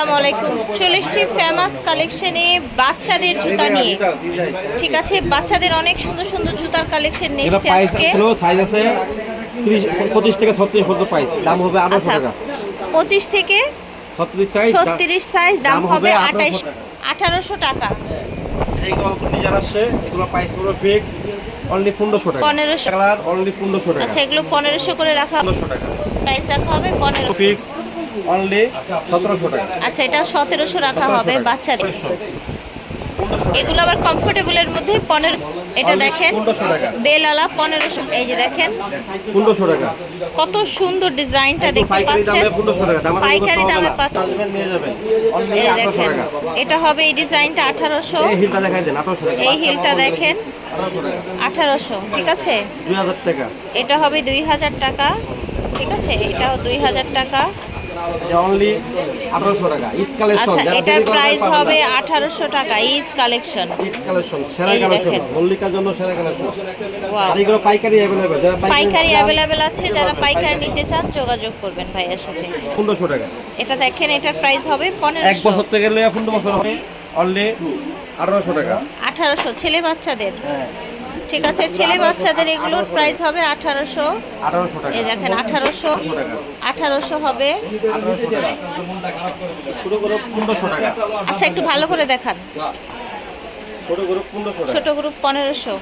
আসসালামু আলাইকুম। চলে এসেছি ফেমাস কালেকশনে বাচ্চাদের জুতা নিয়ে। ঠিক আছে বাচ্চাদের অনেক সুন্দর সুন্দর জুতার কালেকশন নিয়ে এসেছি আজকে। সাইজ আছে ত্রিশ পঁচিশ থেকে ছত্রিশ পর্যন্ত প্রাইস দাম হবে আঠারোশো আচ্ছা টাকা। পঁচিশ থেকে ছত্রিশ সাইজ ছত্রিশ সাইজ দাম হবে হবে আঠাইশ 1800 আঠারোশো টাকা। এইগুলো ডিজাইন আসছে এগুলো প্রাইস ফিক্স অনলি পনেরোশো টাকা। 1500 কালার অনলি পনেরোশো টাকা। আচ্ছা এগুলো পনেরোশো করে রাখা পনেরোশো টাকা। প্রাইস রাখা হবে পনেরো ফিক্স অনলি সতেরোশো টাকা। আচ্ছা এটা সতেরোশো রাখা হবে। বাচ্চাদের। এগুলো আবার কমফোর্টেবলের মধ্যে পনেরো এটা দেখেন 1500 টাকা। বেলালা পনেরোশো এই যে দেখেন। পনেরোশো টাকা। কত সুন্দর ডিজাইনটা দেখতে পাচ্ছেন। পাইকারি দামে পাচ্ছেন। নিয়ে যাবেন। অনলি এই দেখেন। টাকা। এটা হবে এই ডিজাইনটা আঠারোশো। এই হিলটা দেখেন। আঠারোশো ঠিক আছে? এটা হবে দুই হাজার টাকা ঠিক আছে? এটাও দুই হাজার টাকা। অনলি আঠারোশো টাকা। ঈদ কালেকশন আচ্ছা এটার প্রাইস হবে আঠারোশো টাকা ঈদ কালেকশন। ঈদ কালেকশন সেরা কালেকশন। দেখেন। মল্লিকার জন্য সেরা কালেকশন। ওয়াও আর এগুলো পাইকারি অ্যাভেলেবেল যারা পাইকারি অ্যাভেলেবেল আছে যারা পাইকারি নিতে চান যোগাযোগ করবেন ভাইয়ের সাথে। পনেরোশো টাকা। এটা দেখেন এটার প্রাইস হবে এক পনেরোশো। বছর থেকে লইয়া পনেরো বছর হবে অনলি আঠারোশো টাকা। আঠারোশো ছেলে বাচ্চাদের। হ্যাঁ। ঠিক আছে ছেলে বাচ্চাদের এগুলোর প্রাইস হবে আঠারোশো। এই দেখেন আঠারোশো। আঠারোশো হবে। আচ্ছা একটু ভালো করে দেখান। ছোটো গ্রুপ পনেরোশো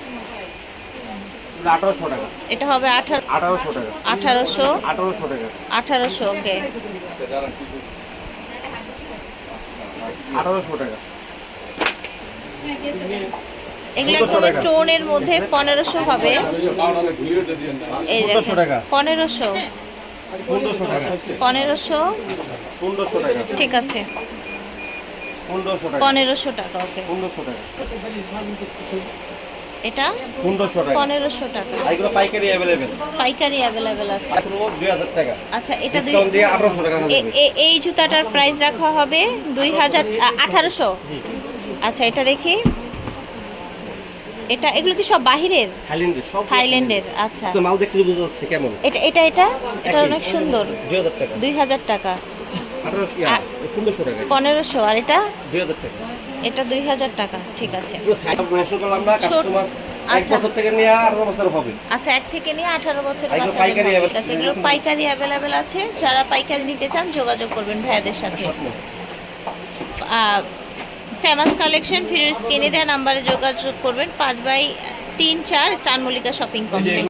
এটা হবে আঠারো আঠারোশো টাকা। আঠারোশো। আঠারোশো টাকা। আঠারোশো ওকে। আঠারোশো টাকা। এগুলো 1500 একদম স্টোনের মধ্যে পনেরোশো হবে। এই 1500 দেখেন পনেরোশো। পনেরোশো ঠিক আছে। পনেরোশো টাকা। ওকে। এটা? পনেরোশো টাকা। পনেরোশো টাকা। এগুলো পাইকারি অ্যাভেলেবেল পাইকারি অ্যাভেলেবেল আছে। দুই হাজার টাকা। আচ্ছা এটা দুই আঠারোশো টাকা এই জুতাটার প্রাইস রাখা হবে দুই হাজার আঠারোশো? আচ্ছা এটা দেখি। এটা এগুলো কি সব বাহিরের? থাইল্যান্ডের সব থাইল্যান্ডের আচ্ছা। তো মাল দেখতে বোঝা যাচ্ছে কেমন? এটা এটা এটা? এটা অনেক সুন্দর। দুই হাজার টাকা। দুই হাজার টাকা। আঠারোশো আ- পনেরোশো টাকা। পনেরোশো আর এটা? দুই হাজার টাকা। এটা দুই হাজার টাকা ঠিক আছে। কাস্টমার এক আচ্ছা। বছর থেকে নিয়ে আঠারো বছর হবে। আচ্ছা এক থেকে নিয়ে আঠারো বছর এগুলো বাচ্চাদের পাইকারি মধ্যে, available- ঠিক আছে। এগুলো পাইকারি অ্যাভেলেবেল আছে। যারা পাইকারি নিতে চান যোগাযোগ করবেন ভাইয়াদের সাথে। ফেমাস কালেকশন ফিরের স্ক্রিনে দেওয়া নাম্বারে যোগাযোগ করবেন পাঁচ বাই তিন চার স্টার মল্লিকা শপিং কমপ্লেক্স।